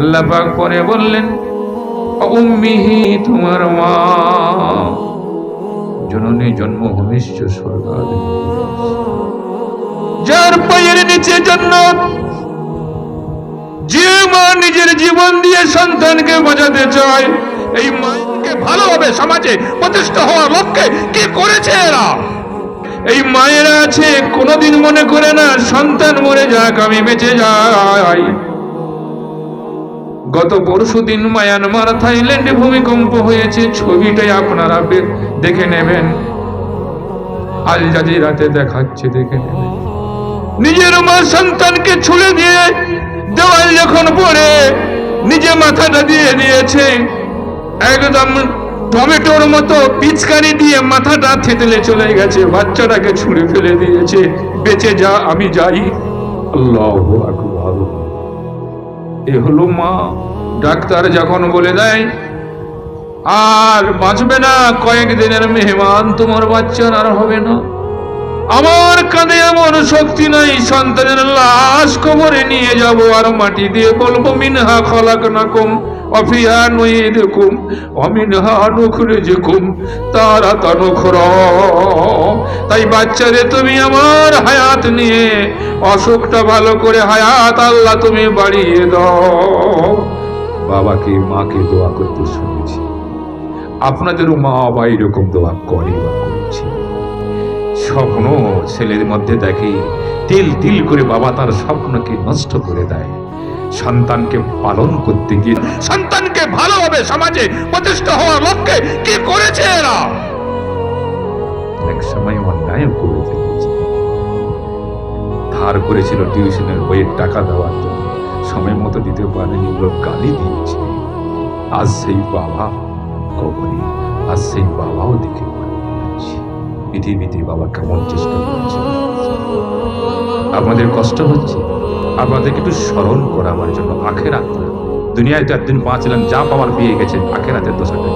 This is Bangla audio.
আল্লাহ পাক পরে বললেন উম্মিহি, তোমার মা জননী জন্মভূমিষ্ঠ স্বর্গাদি যার পায়ের নিচে জান্নাত যে মা নিজের জীবন দিয়ে সন্তানকে বাঁচাতে চায়, এই মাকে ভালোভাবে সমাজে প্রতিষ্ঠা হওয়ার লক্ষ্যে কি করেছে এরা? এই মায়েরা আছে, কোনোদিন মনে করে না, সন্তান মরে যাক, আমি বেঁচে যাই। গত পরশু দিন মায়ানমার, থাইল্যান্ডে ভূমিকম্প হয়েছে। ছবিটাই আপনারা দেখে নেবেন। আল জাজিরাতে দেখাচ্ছে, দেখে নেবেন। নিজের মা সন্তানকে ছুড়ে দিয়ে দেওয়াল যখন পড়ে, নিজে মাথাটা দিয়ে দিয়েছে। একদম টমেটোর মতো পিচকারি দিয়ে মাথাটা থেতলে চলে গেছে, বাচ্চাটাকে ছুঁড়ে ফেলে দিয়েছে। বেঁচে যা, আমি যাই। আল্লাহ আকবার। এ হলো মা। ডাক্তার যখন বলে দেয়, আর বাঁচবে না কয়েকদিনের মেহমান, তোমার বাচ্চার আর হবে না। আমার কাঁধে এমন শক্তি নাই, সন্তানের লাশ কবরে নিয়ে যাব, আর মাটি দিয়ে বলব, মিনহা খলাক নাকুম অফিয়া নয়ে দেখুম অমিনহা নখরে যেকুম তারা তনখর তাই বাচ্চারে তুমি আমার হায়াত নিয়ে, অসুখটা ভালো করে হায়াত আল্লাহ তুমি বাড়িয়ে দাও। বাবাকে, মাকে দোয়া করতে শুনেছি। আপনাদেরও মা বাবা এরকম দোয়া করে বা করছে। স্বপ্ন ছেলের মধ্যে দেখে তিল তিল করে বাবা তার স্বপ্নকে নষ্ট করে দেয়। সন্তানকে পালন করতে গিয়ে, সন্তানকে ভালোভাবে সমাজে প্রতিষ্ঠা হওয়ার লক্ষ্যে কি করেছে এরা? করে ধার করেছিল টিউশনের বইয়ের টাকা দেওয়ার জন্য। সময় মতো দিতে পারেনি লোক গালি দিয়েছে। আজ সেই বাবা কবরে, আজ সেই বাবাও দেখে পৃথিবীতে বাবা কেমন চেষ্টা করছে। আপনাদের কষ্ট হচ্ছে। আপনাদেরকে একটু স্মরণ করা আমার জন্য আখেরাত দুনিয়ায় তো একদিন বাঁচলেন যা পাওয়ার পেয়ে গেছে আখেরাতের দোষাটা?